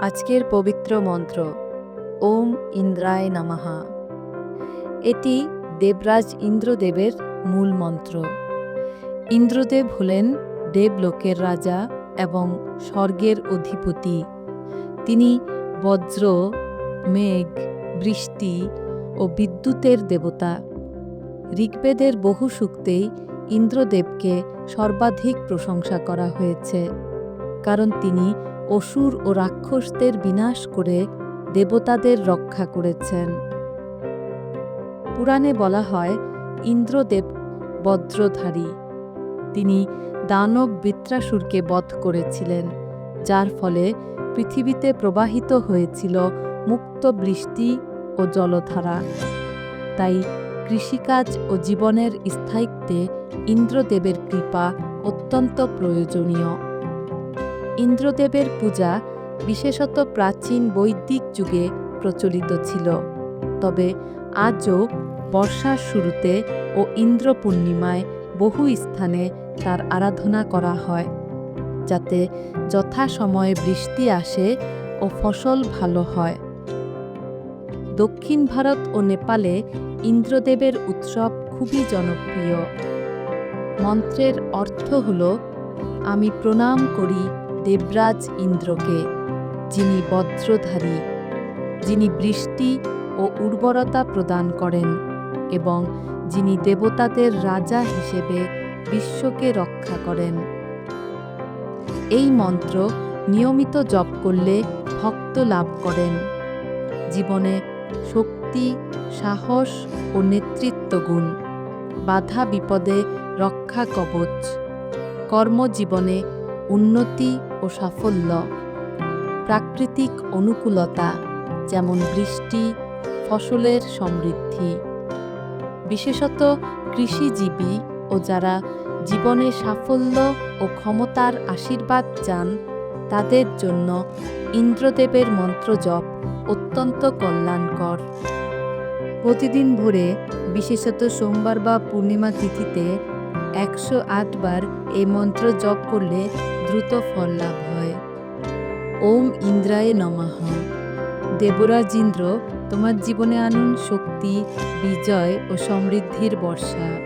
আজকের পবিত্র মন্ত্র, ওম ইন্দ্রায় নামাহা এটি দেবরাজ ইন্দ্রদেবের মূল মন্ত্র। ইন্দ্রদেব হলেন দেবলোকের রাজা এবং স্বর্গের অধিপতি। তিনি বজ্র, মেঘ, বৃষ্টি ও বিদ্যুতের দেবতা। ঋগ্বেদের বহু সূক্তেই ইন্দ্রদেবকে সর্বাধিক প্রশংসা করা হয়েছে, কারণ তিনি অসুর ও রাক্ষসদের বিনাশ করে দেবতাদের রক্ষা করেছেন। পুরাণে বলা হয়, ইন্দ্রদেব বজ্রধারী তিনি দানব বৃত্রাসুরকে বধ করেছিলেন, যার ফলে পৃথিবীতে প্রবাহিত হয়েছিল মুক্ত বৃষ্টি ও জলধারা। তাই কৃষিকাজ ও জীবনের স্থায়িত্বে ইন্দ্রদেবের কৃপা অত্যন্ত প্রয়োজনীয়। ইন্দ্রদেবের পূজা বিশেষত প্রাচীন বৈদিক যুগে প্রচলিত ছিল। তবে আজও বর্ষার শুরুতে ও ইন্দ্র পূর্ণিমায় বহু স্থানে তার আরাধনা করা হয়, যাতে যথাসময়ে বৃষ্টি আসে ও ফসল ভালো হয়। দক্ষিণ ভারত ও নেপালে ইন্দ্রদেবের উৎসব খুবই জনপ্রিয়। মন্ত্রের অর্থ হল, আমি প্রণাম করি দেবরাজ ইন্দ্রকে, যিনি বজ্রধারী যিনি বৃষ্টি ও উর্বরতা প্রদান করেন এবং যিনি দেবতাদের রাজা হিসেবে বিশ্বকে রক্ষা করেন। এই মন্ত্র নিয়মিত জপ করলে ভক্ত লাভ করেন। জীবনে শক্তি, সাহস ও নেতৃত্ব গুণ, বাধা বিপদে রক্ষা কবচ, কর্মজীবনে উন্নতি ও সাফল্য। প্রাকৃতিক অনুকূলতা, যেমন বৃষ্টি, ফসলের সমৃদ্ধি। বিশেষত কৃষিজীবী ও যারা জীবনে সাফল্য ও ক্ষমতার আশীর্বাদ চান, তাদের জন্য ইন্দ্রদেবের মন্ত্র জপ অত্যন্ত কল্যাণকর। প্রতিদিন ভোরে, বিশেষত সোমবার বা পূর্ণিমা তিথিতে, একশো বার এই মন্ত্র জপ করলে দ্রুত ফল লাভ হয়। ওম ইন্দ্রায় নমাহ দেবরাজ ইন্দ্র তোমার জীবনে আনুন শক্তি, বিজয় ও সমৃদ্ধির বর্ষা।